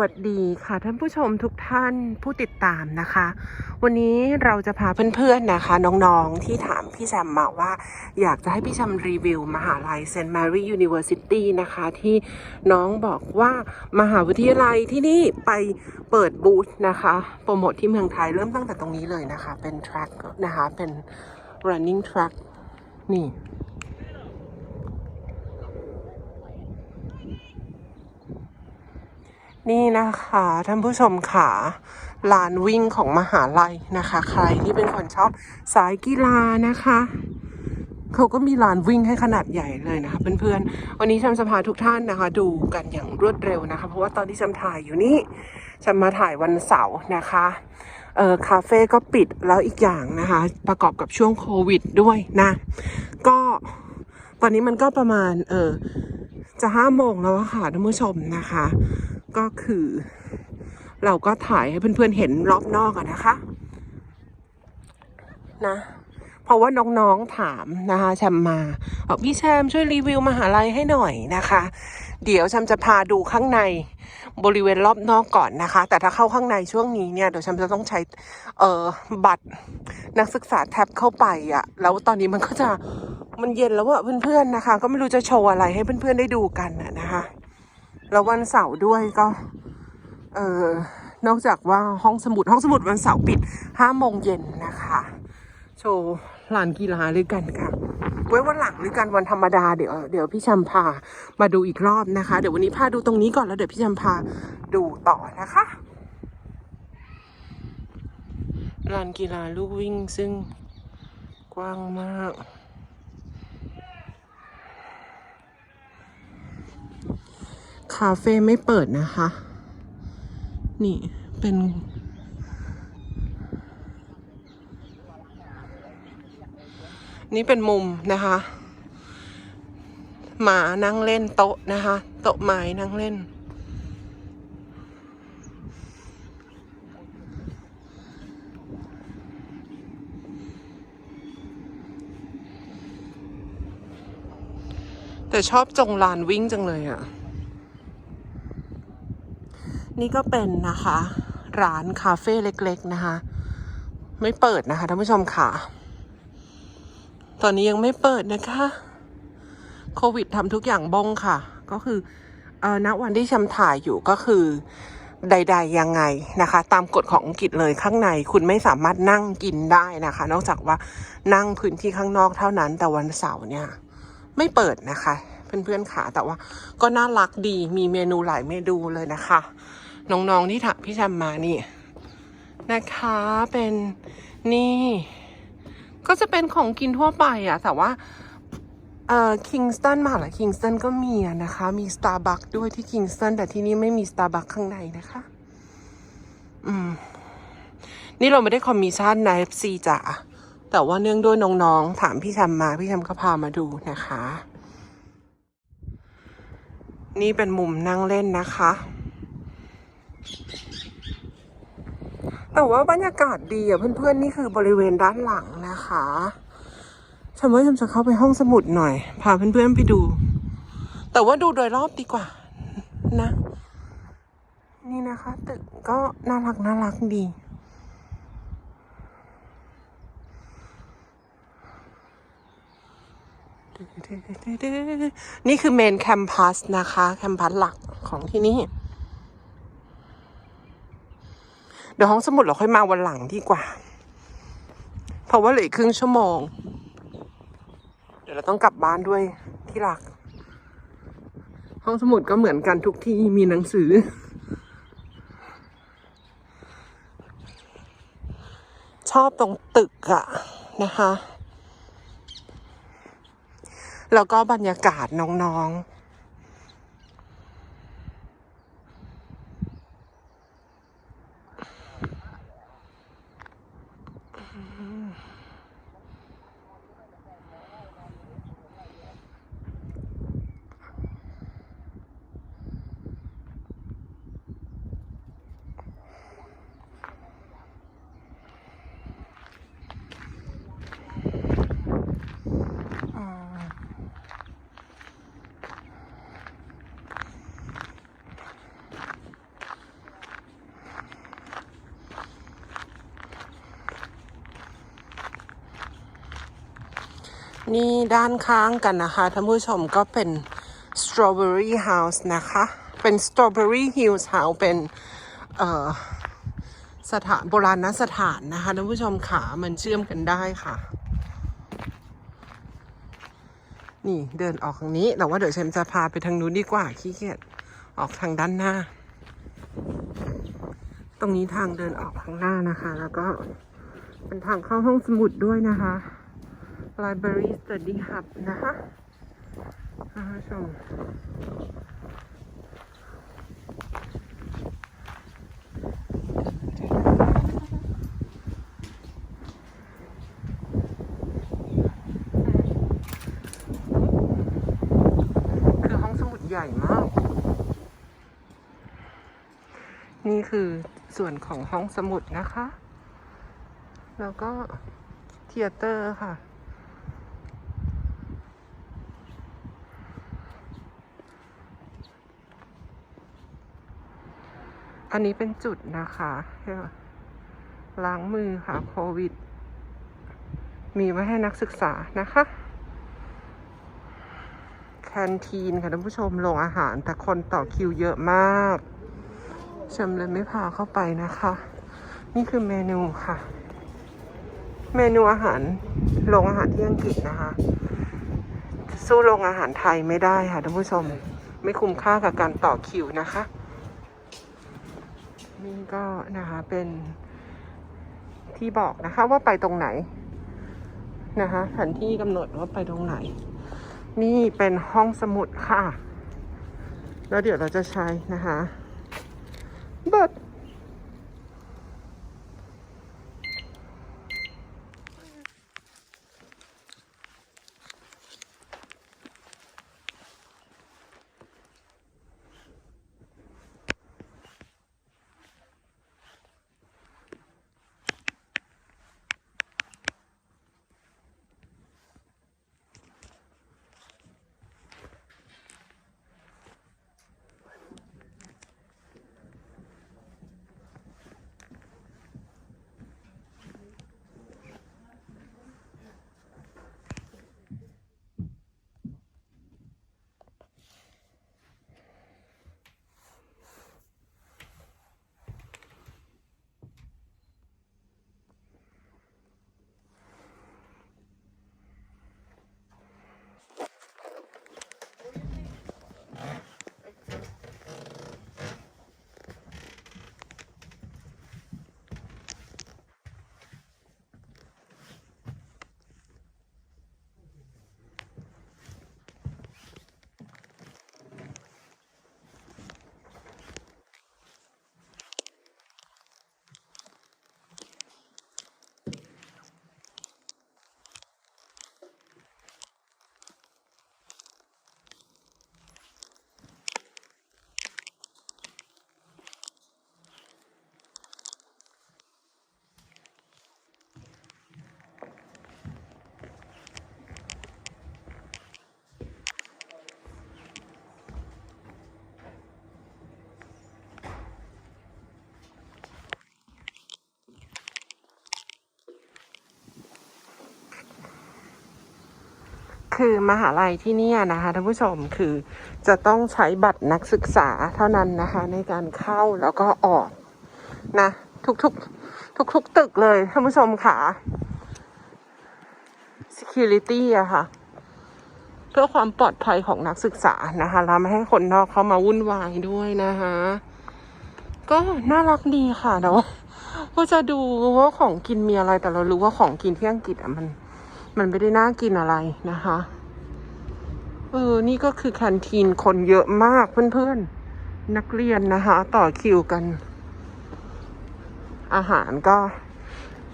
วัสดีค่ะท่านผู้ชมทุกท่านผู้ติดตามนะคะ วันนี้เราจะพาเพื่อนๆนะคะ น้องๆที่ถามพี่แซมมาว่า อยากจะให้พี่แซมรีวิว มหาลัยเซนต์แมรี่ยูนิเวอร์ซิตี้นะคะ ที่น้องบอกว่ามหาวิทยาลัยที่นี่ไปเปิดบูธนะคะ โปรโมทที่เมืองไทยเริ่มตั้งแต่ตรงนี้เลยนะคะ เป็น track นะคะเป็น running track นี่ นี่นะคะท่านผู้ชมค่ะลานวิ่งของมหาลัยนะคะ ใครที่เป็นคนชอบสายกีฬานะคะเขาก็มีลานวิ่งให้ขนาดใหญ่เลยนะคะเพื่อนๆ วันนี้ฉันจะพาทุกท่านนะคะ ดูกันอย่างรวดเร็วนะคะ เพราะว่าตอนที่ฉันถ่ายอยู่นี่ฉันมาถ่ายวันเสาร์นะคะเออคาเฟ่ก็ปิดแล้วอีกอย่างนะคะ ประกอบกับช่วงโควิดด้วยนะ ก็ตอนนี้มันก็ประมาณเออจะห้าโมงแล้วค่ะท่านผู้ชมนะคะ ก็คือ เราก็ถ่ายให้เพื่อนๆเห็นรอบนอกอะนะคะ นะเพราะว่าน้องๆถามนะคะแชมมาบอกพี่แชมช่วยรีวิวมหาลัยให้หน่อยนะคะ เดี๋ยวแชมจะพาดูข้างในบริเวณรอบนอกก่อนนะคะ แต่ถ้าเข้าข้างในช่วงนี้เนี่ยเดี๋ยวแชมจะต้องใช้เอ่อบัตรนักศึกษาแท็บเข้าไปอะแล้วตอนนี้มันก็จะมันเย็นแล้วอะเพื่อนๆนะคะ ก็ไม่รู้จะโชว์อะไรให้เพื่อนๆได้ดูกันอะนะคะ แล้ววันเสาร์ด้วยก็ เออนอกจากว่าห้องสมุดห้องสมุดวันเสาร์ปิดห้าโมงเย็นนะคะ โชว์ลานกีฬาด้วยกันค่ะไว้วันหลังหรือกันวันธรรมดาเดี๋ยวเดี๋ยวพี่ชัมพามาดูอีกรอบนะคะ เดี๋ยววันนี้พาดูตรงนี้ก่อนแล้วเดี๋ยวพี่ชัมพาดูต่อนะคะลานกีฬาลูกวิ่งซึ่งกว้างมาก คาเฟ่ไม่เปิดนะคะ นี่เป็นนี่เป็นมุมนะคะ หมานั่งเล่นโต๊ะนะคะ โต๊ะไม้นั่งเล่น แต่ชอบจงลานวิ่งจังเลยอะ่ะ นี่ก็เป็นนะคะ ร้านคาเฟ่เล็กๆนะคะ ไม่เปิดนะคะท่านผู้ชมค่ะ ตอนนี้ยังไม่เปิดนะคะ โควิดทำทุกอย่างบ้องค่ะ ก็คือเออณวันที่ชำถ่ายอยู่ก็คือใด ๆ ยังไงนะคะ ตามกฎของอังกฤษเลยข้างในคุณไม่สามารถนั่งกินได้นะคะ นอกจากว่านั่งพื้นที่ข้างนอกเท่านั้น แต่วันเสาร์เนี่ย ไม่เปิดนะคะ เพื่อนๆขาแต่ว่าก็น่ารักดีมีเมนูหลายเมนูเลยนะคะ น้องๆที่ถามพี่แชมมานี่นะคะเป็นนี่ ก็จะเป็นของกินทั่วไปอะแต่ว่าเอ่อคิงสตันมาหรอคิงสตันก็มีนะคะ มีสตาร์บัคด้วยที่คิงสตันแต่ที่นี่ไม่มีสตาร์บัคข้างในนะคะ อืม นี่เราไม่ได้คอมมิชชั่นนะซีจ๋าแต่ว่าเนื่องด้วยน้องๆ ถามพี่แชมมา พี่แชมก็พามาดูนะคะ นี่เป็นมุมนั่งเล่นนะคะ แต่ว่าบรรยากาศดีอะเพื่อนๆ นี่คือบริเวณด้านหลังนะคะฉันว่าฉันจะเข้าไปห้องสมุดหน่อย พาเพื่อนๆไปดู แต่ว่าดูโดยรอบดีกว่า นะ นี่นะคะ ตึกก็น่ารักน่ารักดีนี่คือเมนแคมปัสนะคะ แคมปัสหลักของที่นี่ เดี๋ยวห้องสมุดเราค่อยมาวันหลังดีกว่า เพราะว่าเหลืออกครึ่งชั่วโมง เดี๋ยวเราต้องกลับบ้านด้วยที่หลัก ห้องสมุดก็เหมือนกันทุกที่มีหนังสือ ชอบตรงตึกอะนะคะ แล้วก็บรรยากาศน้องๆ นี่ด้านข้างกันนะคะท่านผู้ชมก็เป็น Strawberry House นะคะ เป็น Strawberry Hills House เป็นสถานโบราณสถานนะคะท่านผู้ชมขามันเชื่อมกันได้ค่ะ นี่เดินออกทางนี้ แต่ว่าเดี๋ยวเชมจะพาไปทางนู้นดีกว่าขี้เกียจออกทางด้านหน้า ตรงนี้ทางเดินออกข้างหน้านะคะ แล้วก็เป็นทางเข้าห้องสมุดด้วยนะคะ Library Study Hub นะคะท่านผู้ชมคือห้องสมุดใหญ่มาก นี่คือส่วนของห้องสมุดนะคะ แล้วก็เทเตอร์ค่ะ อันนี้เป็นจุดนะคะล้างมือค่ะโควิด มีไว้ให้นักศึกษานะคะ แคนทีนค่ะท่านผู้ชมโรงอาหาร แต่คนต่อคิวเยอะมากชมเลยไม่พาเข้าไปนะคะ นี่คือเมนูค่ะ เมนูอาหารโรงอาหารที่อังกฤษนะคะ สู้โรงอาหารไทยไม่ได้ค่ะท่านผู้ชม ไม่คุ้มค่ากับการต่อคิวนะคะ นี่ก็นะคะเป็นที่บอกนะคะว่าไปตรงไหนนะคะแผนที่กำหนดว่าไปตรงไหน นี่เป็นห้องสมุดค่ะ แล้วเดี๋ยวเราจะใช้นะคะบัต คือมหาลัยที่นี่นะคะท่านผู้ชมคือจะต้องใช้บัตรนักศึกษาเท่านั้นนะคะ ในการเข้าแล้วก็ออกนะ ทุกๆทุกๆตึกเลยท่านผู้ชมค่ะ security อะค่ะ เพื่อความปลอดภัยของนักศึกษานะคะแล้วไม่ให้คนนอกเข้ามาวุ่นวายด้วยนะคะ ก็น่ารักดีค่ะแต่ว่าก็จะดูว่าของกินมีอะไรแต่เรารู้ว่าของกินที่อังกฤษอะมัน มันไม่ได้น่ากินอะไรนะคะ เออ นี่ก็คือแคนทีนคนเยอะมากเพื่อนๆ นักเรียนนะคะ ต่อคิวกัน อาหารก็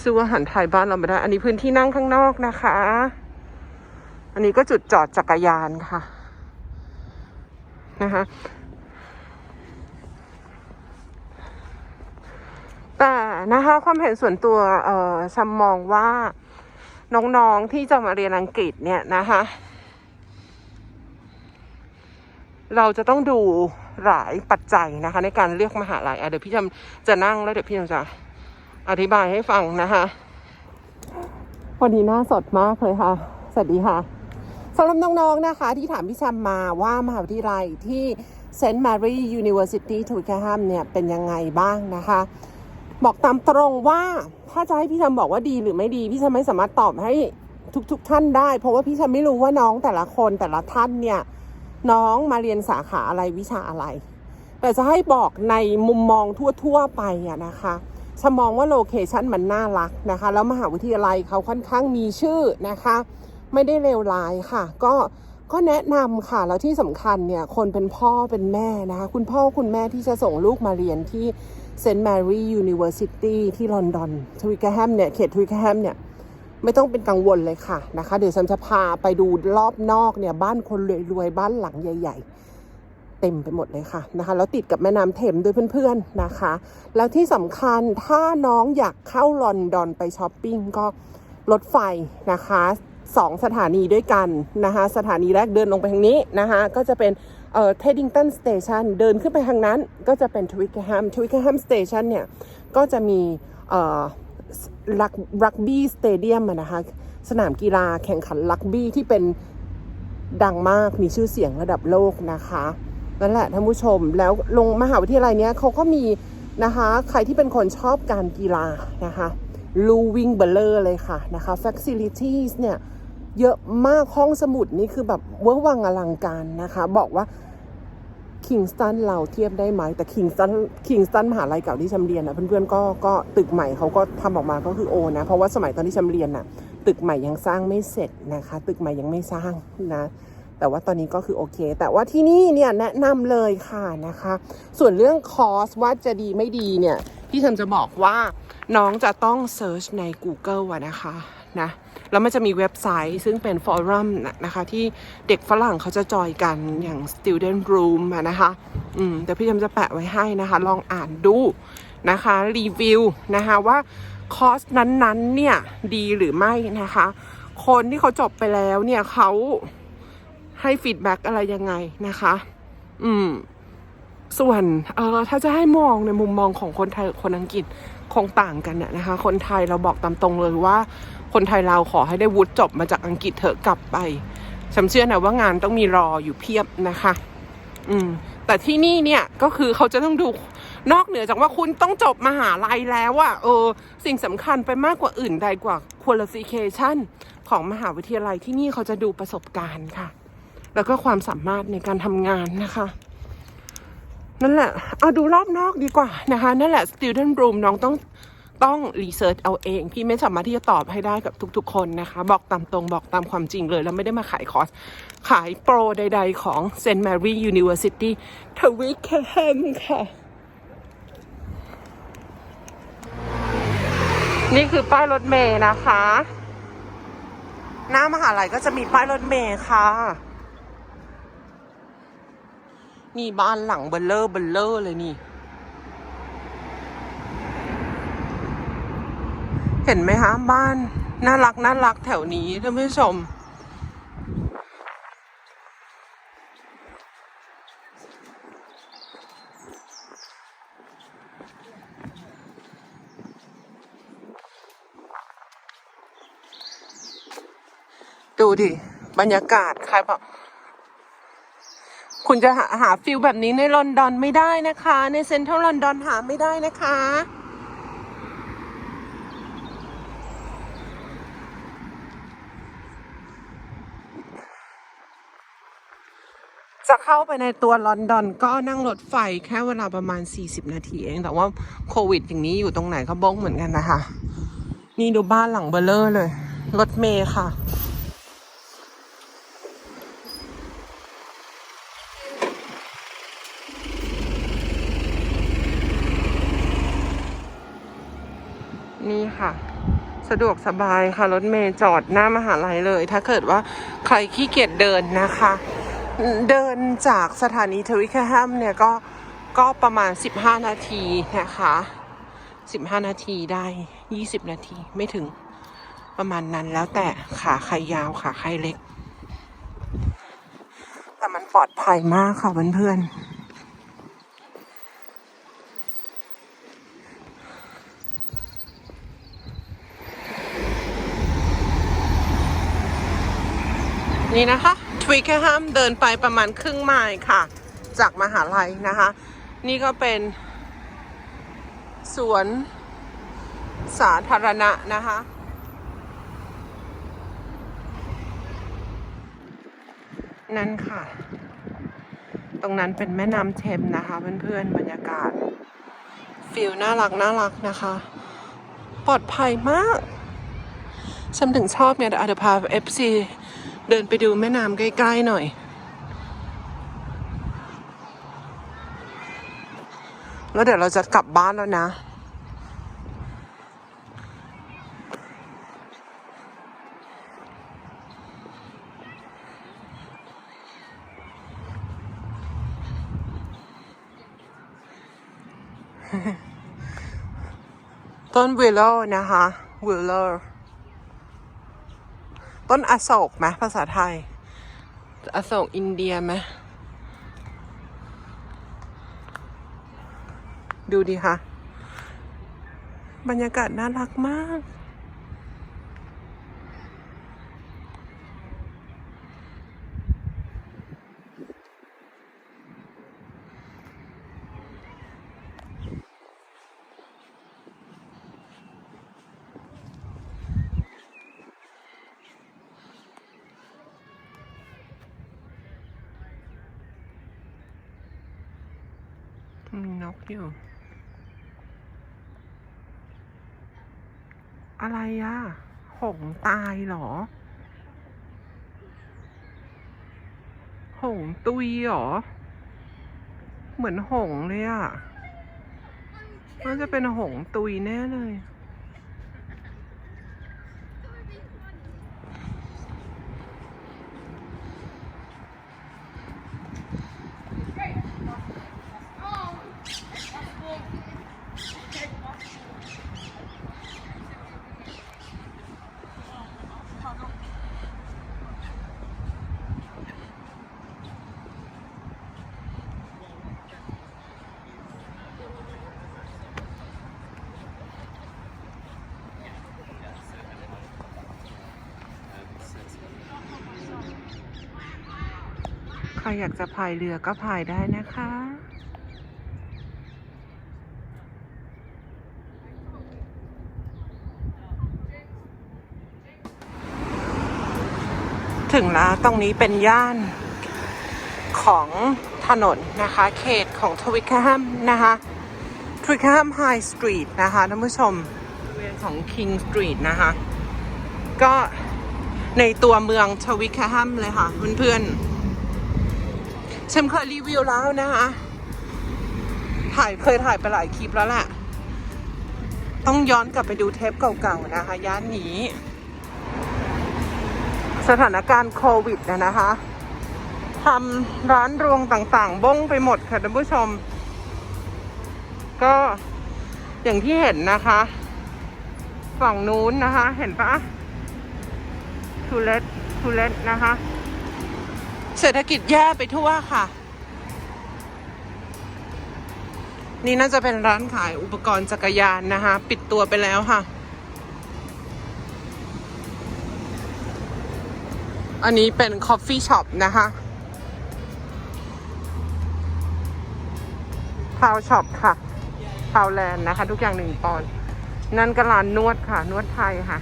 ซื้ออาหารไทยบ้านเราไม่ได้ อันนี้พื้นที่นั่งข้างนอกนะคะ อันนี้ก็จุดจอดจักรยานค่ะ นะคะแต่นะคะความเห็นส่วนตัวเออชัมมองว่า น้องๆที่จะมาเรียนอังกฤษเนี่ยนะคะ เราจะต้องดูหลายปัจจัยนะคะ ในการเลือกมหาลัยเดี๋ยวพี่จำจะนั่งแล้วเดี๋ยวพี่จำจะอธิบายให้ฟังนะคะวันนี้หน้าสดมากเลยค่ะ สวัสดีค่ะสำหรับน้องๆนะคะ ที่ถามพี่ชมมาว่ามหาวิทยาลัยที่เซนต์แมรี่ยูนิเวอร์ซิตี้ทูแคฮัมเนี่ยเป็นยังไงบ้างนะคะ บอกตามตรงว่าถ้าจะให้พี่แชมบอกว่าดีหรือไม่ดี พี่แชมไม่สามารถตอบให้ทุกๆทท่านได้ เพราะว่าพี่แชมไม่รู้ว่าน้องแต่ละคนแต่ละท่านเนี่ย น้องมาเรียนสาขาอะไรวิชาอะไร แต่จะให้บอกในมุมมองทั่วๆไปอะนะคะฉันมองว่าโลเคชันมันน่ารักนะคะ แล้วมหาวิทยาลัยเขาค่อนข้างมีชื่อนะคะ ไม่ได้เลวร้ายค่ะ ก็ก็แนะนำค่ะ แล้วที่สำคัญเนี่ย คนเป็นพ่อเป็นแม่นะคะ คุณพ่อคุณแม่ที่จะส่งลูกมาเรียนที่ เซนต์แมรี่ยูนิเวอร์ซิตี้ที่ลอนดอนทวิกแฮมเนี่ย เขตทวิกแฮมเนี่ย ไม่ต้องเป็นกังวลเลยค่ะนะคะ เดี๋ยวฉันจะพาไปดูรอบนอกเนี่ย บ้านคนรวยๆ บ้านหลังใหญ่ ๆเต็มไปหมดเลยค่ะนะคะแล้วติดกับแม่น้ำเทมด้วยเพื่อนๆนะคะ แล้วที่สำคัญถ้าน้องอยากเข้าลอนดอนไปช้อปปิ้งก็รถไฟนะคะสองสถานีด้วยกันนะคะ สถานีแรกเดินลงไปทางนี้นะคะ ก็จะเป็น เอ่อเทดดิงตันสเตชันเดินขึ้นไปทางนั้นก็จะเป็นทวิกแฮมทวิกแฮมสเตชันเนี่ย ก็จะมีเอ่อรักรักบี้สเตเดียมนะคะ สนามกีฬาแข่งขันรักบี้ที่เป็นดังมากมีชื่อเสียงระดับโลกนะคะนั่นแหละท่านผู้ชมแล้วลงมหาวิทยาลัยเนี้ยเขาก็มีนะคะ ใครที่เป็นคนชอบการกีฬานะคะลูวิงเบลเลอร์เลยค่ะนะคะ facilities เนี่ย เยอะมากห้องสมุดนี่คือแบบเวอร์วังอลังการนะคะ บอกว่าคิงสตันเราเทียบได้ไหมแต่คิงสตันคิงสตันมหาลัยเก่าที่ชำเรียนนะเพื่อนๆก็ก็ตึกใหม่เขาก็ทำออกมาก็คือโอนะ เพราะว่าสมัยตอนที่ชำเรียนน่ะ ตึกใหม่ยังสร้างไม่เสร็จนะคะ ตึกใหม่ยังไม่สร้างนะ แต่ว่าตอนนี้ก็คือโอเค แต่ว่าที่นี่เนี่ยแนะนำเลยค่ะนะคะ ส่วนเรื่องคอร์สว่าจะดีไม่ดีเนี่ยพี่ฉันจะบอกว่าน้องจะต้องเซิร์ชใน Google อะนะคะนะ แล้วมันจะมีเว็บไซต์ซึ่งเป็นฟอรัมนะคะ ที่เด็กฝรั่งเขาจะจอยกันอย่าง student room นะคะอืมเดี๋ยวพี่จำจะแปะไว้ให้นะคะ ลองอ่านดูนะคะ รีวิวนะคะว่าคอร์สนั้นๆเนี่ยดีหรือไม่นะคะ คนที่เขาจบไปแล้วเนี่ยเขาให้ฟีดแบ็กอะไรยังไงนะคะ อืม ส่วนเออถ้าจะให้มองในมุมมองของคนไทยคนอังกฤษคงต่างกันน่ะนะคะ คนไทยเราบอกตามตรงเลยว่า คนไทยเราขอให้ได้วุฒิจบมาจากอังกฤษเถอะกลับไปฉันเชื่อนะว่างานต้องมีรออยู่เพียบนะคะ อืม แต่ที่นี่เนี่ยก็คือเขาจะต้องดูนอกเหนือจากว่าคุณต้องจบมหาลัยแล้วอะเออ สิ่งสำคัญไปมากกว่าอื่นใดกว่า qualification ของมหาวิทยาลัยที่นี่เขาจะดูประสบการณ์ค่ะ แล้วก็ความสามารถในการทำงานนะคะ นั่นแหละ เอาดูรอบนอกดีกว่านะคะ นั่นแหละ student room น้องต้อง ต้องรีเสิร์ชเอาเอง พี่ไม่สามารถที่จะตอบให้ได้กับทุกๆ คนนะคะ บอกตามตรงบอกตามความจริงเลย แล้วไม่ได้มาขายคอร์ส ขายโปรใดๆของ St. Mary University ทวิคแฮมค่ะ นี่คือป้ายรถเมย์นะคะ หน้ามหาลัยก็จะมีป้ายรถเมย์ค่ะนี่บ้านหลังเบลเลอร์เบลเลอร์เลยนี่ เห็นไหมคะบ้าน น่ารักน่ารักแถวนี้ท่านผู้ชม ดูดิ บรรยากาศใครบอกคุณจะหาหาฟิลแบบนี้ในลอนดอนไม่ได้นะคะ ในเซ็นทรัลลอนดอนหาไม่ได้นะคะ จะเข้าไปในตัวลอนดอนก็นั่งรถไฟแค่เวลาประมาณ 40 นาทีเอง แต่ว่าโควิดอย่างนี้อยู่ตรงไหนก็บ้งเหมือนกันนะคะ นี่ดูบ้านหลังเบลเลอร์เลย รถเมย์ค่ะ นี่ค่ะ สะดวกสบายค่ะ รถเมย์จอดหน้ามหาลัยเลย ถ้าเกิดว่าใครขี้เกียจเดินนะคะ เดินจากสถานีทวิคแฮมเนี่ยก็ก็ประมาณ 15 นาทีนะคะ 15 นาทีได้ 20 นาทีไม่ถึงประมาณนั้นแล้วแต่ขาใครยาวขาใครเล็ก แต่มันปลอดภัยมากค่ะเพื่อนๆนี่นะคะ ทวิกแฮมเดินไปประมาณครึ่งไมล์ค่ะ จากมหาลัยนะคะ นี่ก็เป็น สวนสาธารณะนะคะ นั่นค่ะ ตรงนั้นเป็นแม่น้ำเทมนะคะ เพื่อนๆบรรยากาศฟิลน่ารักน่ารักนะคะ ปลอดภัยมากฉันถึงชอบเนี่ยเดี๋ยวอาจจะพา FC เดินไปดูแม่น้ำใกล้ๆหน่อย แล้วเดี๋ยวเราจะกลับบ้านแล้วนะ ต้นวิลโลนะคะวิลโล ต้นอโศกไหมภาษาไทย อโศกอินเดียไหมดูดิค่ะ บรรยากาศน่ารักมาก มีนกอยู่ อะไรอะหงตายเหรอ หงตุยเหรอ เหมือนหงเลยอะน่าจะเป็นหงตุยแน่เลย ครอยากจะพายเรือก็พายได้นะคะ ถึงแล้วตรงนี้เป็นย่านของถนนนะคะ เขตของทวิคแฮมนะคะทวิคแฮมไฮสตรีทนะคะท่านผู้ชมบริเวณของคิงสตรีทนะคะ ก็ในตัวเมืองทวิคแฮมเลยค่ะเพื่อนๆ ฉันเคยรีวิวแล้วนะคะ ถ่ายเคยถ่ายไปหลายคลิปแล้วแหละ ต้องย้อนกลับไปดูเทปเก่าๆนะคะ ย่านนี้ สถานการณ์โควิดนะนะคะทำร้านรวงต่างๆ บ้งไปหมดค่ะท่านผู้ชม ก็อย่างที่เห็นนะคะ ฝั่งนู้นนะคะ เห็นปะทูเลตทูเลตนะคะ เศรษฐกิจแย่ไปทั่วค่ะ นี่น่าจะเป็นร้านขายอุปกรณ์จักรยานนะคะ ปิดตัวไปแล้วค่ะ อันนี้เป็นคอฟฟี่ช็อปนะคะพาวช็อปค่ะพาวแลนด์นะคะ ทุกอย่างหนึ่งปอนนั่นก็ร้านนวดค่ะ นวดไทยค่ะ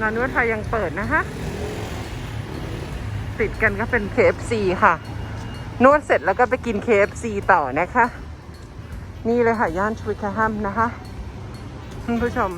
ร้านนวดไทยยังเปิดนะคะ ติดกันก็เป็น KFC ค่ะ นวดเสร็จแล้วก็ไปกิน KFC ต่อนะคะ นี่เลยค่ะ ย่านทวิคแฮมนะคะ คุณผู้ชม